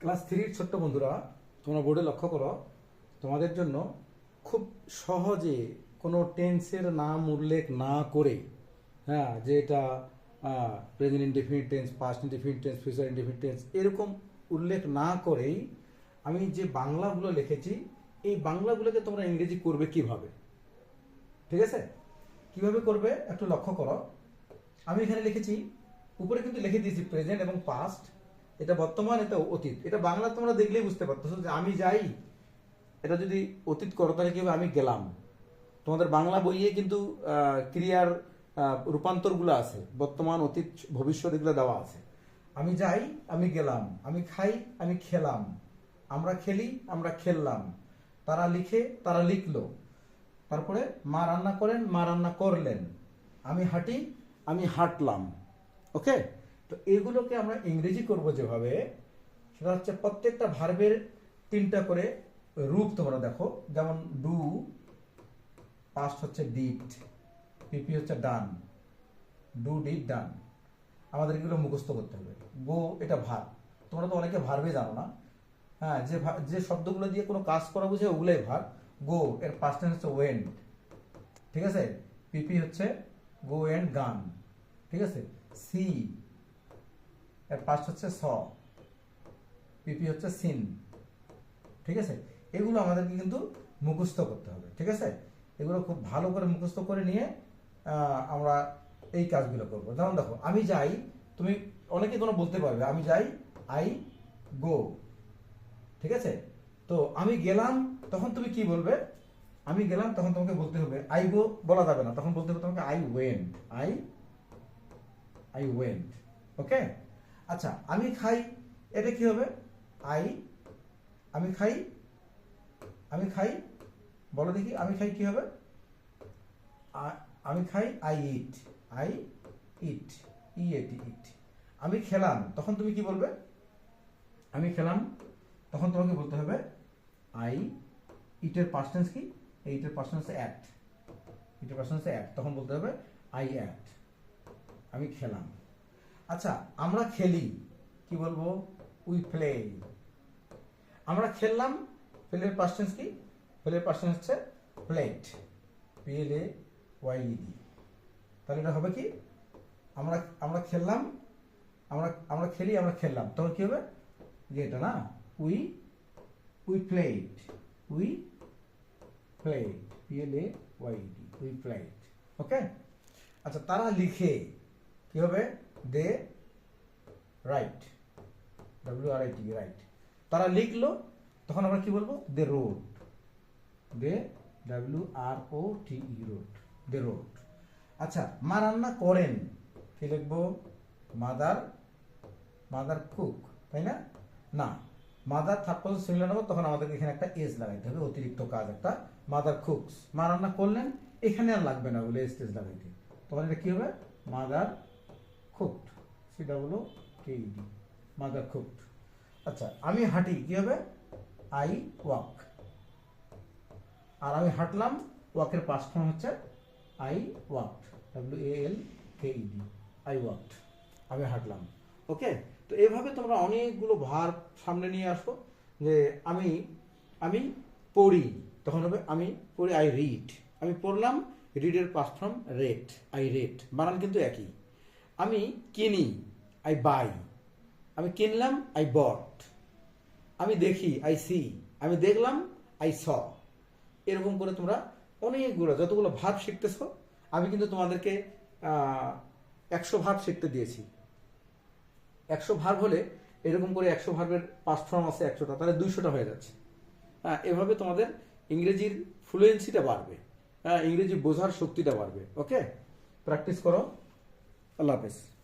Class থ্রির ছোট্ট বন্ধুরা, তোমরা বোর্ডে লক্ষ্য করো, তোমাদের জন্য খুব সহজে কোনো টেন্সের নাম উল্লেখ না করে হ্যাঁ যে এটা present indefinite tense past indefinite tense future indefinite tense এরকম উল্লেখ না করেই আমি যে বাংলাগুলো লিখেছি, এই বাংলাগুলোকে তোমরা ইংরেজি করবে কীভাবে? ঠিক আছে? কীভাবে করবে? একটু লক্ষ্য করো। আমি এখানে লিখেছি, উপরে কিন্তু লিখে দিয়েছি প্রেজেন্ট এবং পাস্ট এটা বর্তমান, এটা অতীত। এটা বাংলা তোমরা দেখলেই বুঝতে পারতেছো যে আমি যাই, এটা যদি অতীত করো, তাহলে কি আমি গেলাম। তোমাদের বাংলা বইয়ে কিন্তু ক্রিয়ার রূপান্তরগুলো আছে। বর্তমান, অতীত, ভবিষ্যৎ এগুলো দেওয়া আছে। আমি যাই, আমি গেলাম। আমি খাই, আমি খেলাম। আমরা খেলি, আমরা খেললাম। তারা লিখে, তারা লিখলো। তারপরে মা রান্না করেন, মা রান্না করলেন। আমি হাঁটি, আমি হাঁটলাম। ওকে তো এগুলোকে আমরা ইংরেজি করব যেভাবে, সেটা হচ্ছে প্রত্যেকটা ভার্বের তিনটা করে রূপ তোমরা দেখো। যেমন ডু পাস্ট হচ্ছে ডিট পিপি হচ্ছে ডান ডু ডিট ডান আমাদের এগুলো মুখস্থ করতে হবে। গো এটা ভার তোমরা তো অনেকে ভার্বে জানো না। হ্যাঁ যে যে শব্দগুলো দিয়ে কোনো কাজ করা বুঝে ওগুলোই ভার গো এর পাস্ট টেন্স হচ্ছে ওয়েন্ড ঠিক আছে? পিপি হচ্ছে গো এন্ড গান ঠিক আছে? সি এর পাস্ট হচ্ছে স পিপি হচ্ছে সিন। ঠিক আছে? এগুলো আমাদেরকে কিন্তু মুখস্থ করতে হবে, ঠিক আছে? এগুলো খুব ভালো করে মুখস্থ করে নিয়ে আমরা এই কাজগুলো করব। যেমন দেখো, আমি যাই, তুমি অনেকে কোনো বলতে পারবে, আমি যাই, আই, গো। ঠিক আছে? তো আমি গেলাম, তখন তুমি কি বলবে? আমি গেলাম, তখন তোমাকে বলতে হবে, আই গো বলা যাবে না, তখন বলতে হবে তোমাকে I went, I I went, okay? আচ্ছা আমি খাই, এটা কি হবে? আই, আমি খাই আমি খাই, বলো দেখি, আমি খাই কি হবে? আমি খাই আই ইট আই ইট ই এট ইট আমি খেলাম, তখন তুমি কি বলবে? আমি খেলাম, তখন তোমাকে বলতে হবে আই ইটের পার্সেন্স কি? ইটের পার্সেন্স অ্যাট ইটের পার্সেন্স অ্যাট তখন বলতে হবে আই অ্যাট আমি খেলাম। আচ্ছা আমরা খেলি। কি বলব? উই প্লে আমরা খেললাম প্লের পার্সেন্স কি? প্লের পার্সেন্স হচ্ছে played P L A Y D তাহলে এটা হবে কি? আমরা আমরা খেললাম, আমরা আমরা খেলি, আমরা খেললাম। তখন কি হবে? যে এটা না? We we played we played P L A Y D we played okay আচ্ছা তারা লিখে কি হবে? They wrote W R I T wrote তারা লিখলো, তখন আমরা কি বলব? They wrote, they W R O T E wrote, they wrote. আচ্ছা মা রান্না করেন, কি লিখব? মাদার মাদার কুক, তাই না? না, মাদার থার্ড পার্সন সিঙ্গুলার নেব, তখন আমাদেরকে এখানে একটা এস লাগাইতে হবে, অতিরিক্ত কাজ, একটা মাদার কুকস। মা রান্না করলেন, এখানে আর লাগবে না বলে এস লাগাইতে। তখন এটা কি হবে? Mother cooked C W K D mother cooked আচ্ছা আমি হাঁটি, কি হবে? আই ওয়াক আর আমি হাঁটলাম ওয়াকের পাস্ট ফর্ম হচ্ছে I walked W A L K E D I walked আমি হাঁটলাম। ওকে তো এভাবে তোমরা অনেকগুলো ভার সামনে নিয়ে আসো, যে আমি আমি পড়ি, তখন হবে আমি পড়ি আই রিড আমি পড়লাম রিডের past form read I read বানান কিন্তু একই। আমি কিনি আই বাই আমি কিনলাম আই বট আমি দেখি আই সি আমি দেখলাম আই স এরকম করে তোমরা অনেকগুলো, যতগুলো ভাব শিখতেছ, আমি কিন্তু তোমাদেরকে একশো ভাব শিখতে দিয়েছি। একশো ভার্ব হলে এরকম করে একশো ভার্বের পাঁচ ফর্ম আছে একশোটা, তাহলে দুইশোটা হয়ে যাচ্ছে। হ্যাঁ এভাবে তোমাদের ইংরেজির ফ্লুয়েন্সিটা বাড়বে। হ্যাঁ ইংরেজি বোঝার শক্তিটা বাড়বে ওকে প্র্যাকটিস করো। আল্লাহ হাফেজ।